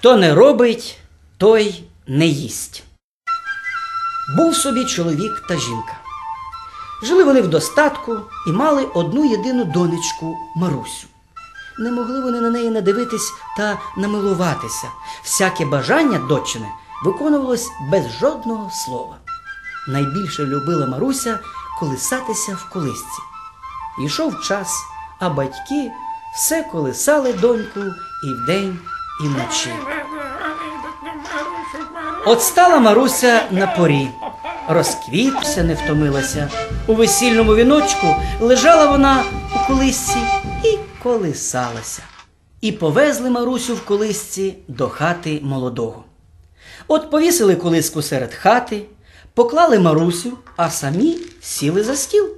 Хто не робить, той не їсть. Був собі чоловік та жінка. Жили вони в достатку і мали одну єдину донечку Марусю. Не могли вони на неї надивитись та намилуватися. Всяке бажання дочине виконувалось без жодного слова. Найбільше любила Маруся колисатися в колисці. Йшов час, а батьки все колисали доньку і вдень, і вночі. От стала Маруся на порі, розквітся, не втомилася. У весільному віночку лежала вона у колисці і колисалася. І повезли Марусю в колисці до хати молодого. От повісили колиску серед хати, поклали Марусю, а самі сіли за стіл.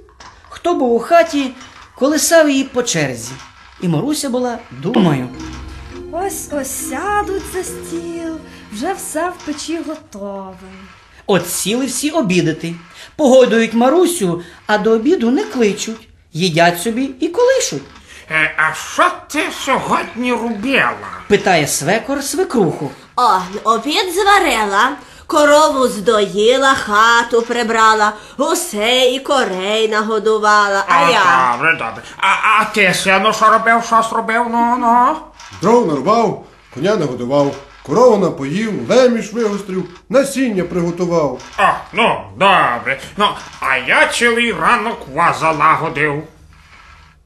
Хто був у хаті, колисав її по черзі. І Маруся була думаю. Ось ось сядуть за стіл, вже все в печі готове. От сіли всі обідати, погодують Марусю, а до обіду не кличуть, їдять собі і колишуть. Е, а що ти сьогодні робила? Питає свекор свекруху. О, обід зварила, корову здоїла, хату прибрала, гусей і корей нагодувала. А я. Добре, добре. А, а ти, сину, що робив, що зробив? Ну, ну. Дров нарвав, коня нагодував, корову напоїв, леміш вигострив, насіння приготував. О, ну, добре. Ну, а я цілий ранок ваза лагодив.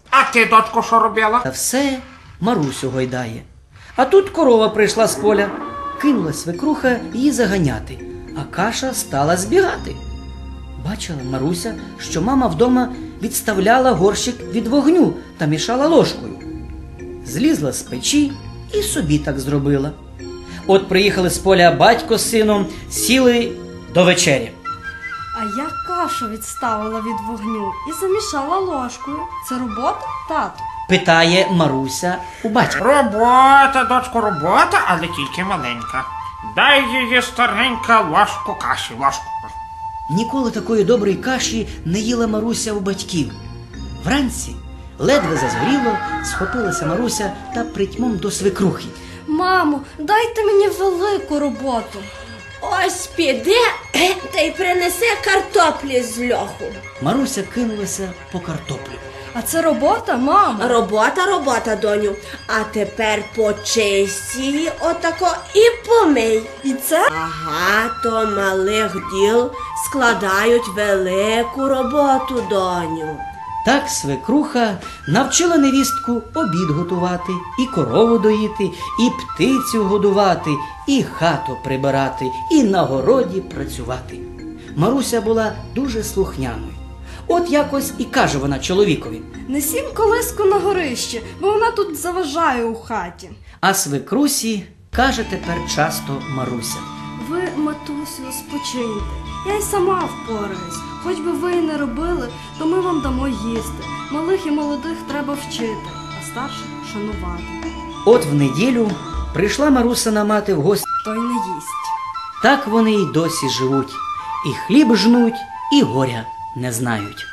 А ти, дочко, що робила? Та все Марусю гойдає. А тут корова прийшла з поля, кинула свекруха її заганяти, а каша стала збігати. Бачила Маруся, що мама вдома відставляла горщик від вогню та мішала ложкою. Злізла з печі і собі так зробила. От приїхали з поля батько з сином, сіли до вечері. А я кашу відставила від вогню і замішала ложкою. Це робота, тату? Питає Маруся у батька. Робота, дочко, робота, але тільки маленька. Дай її старенька ложку каші, ложку. Ніколи такої доброї каші не їла Маруся у батьків. Вранці ледве зазгоріло, схопилася Маруся та притьмом до свекрухи. Мамо, дайте мені велику роботу. Ось піди та й принеси картоплі з льоху. Маруся кинулася по картоплю. А це робота, мамо. Робота, робота, доню. А тепер почисті її отако і помий. І це Багато малих діл складають велику роботу, доню. Так свекруха навчила невістку обід готувати, і корову доїти, і птицю годувати, і хату прибирати, і на городі працювати. Маруся була дуже слухняною. От якось і каже вона чоловікові. несім колиску на горище, бо вона тут заважає у хаті. А свекрусі каже тепер часто Маруся. Ви, матусю, спочиньте. Я й сама впораюсь. Хоч би ви й не робили, то ми вам дамо їсти. Малих і молодих треба вчити, а старших шанувати. От в неділю прийшла Марусина мати в гості. Той не їсть. Так вони й досі живуть, і хліб жнуть, і горя не знають.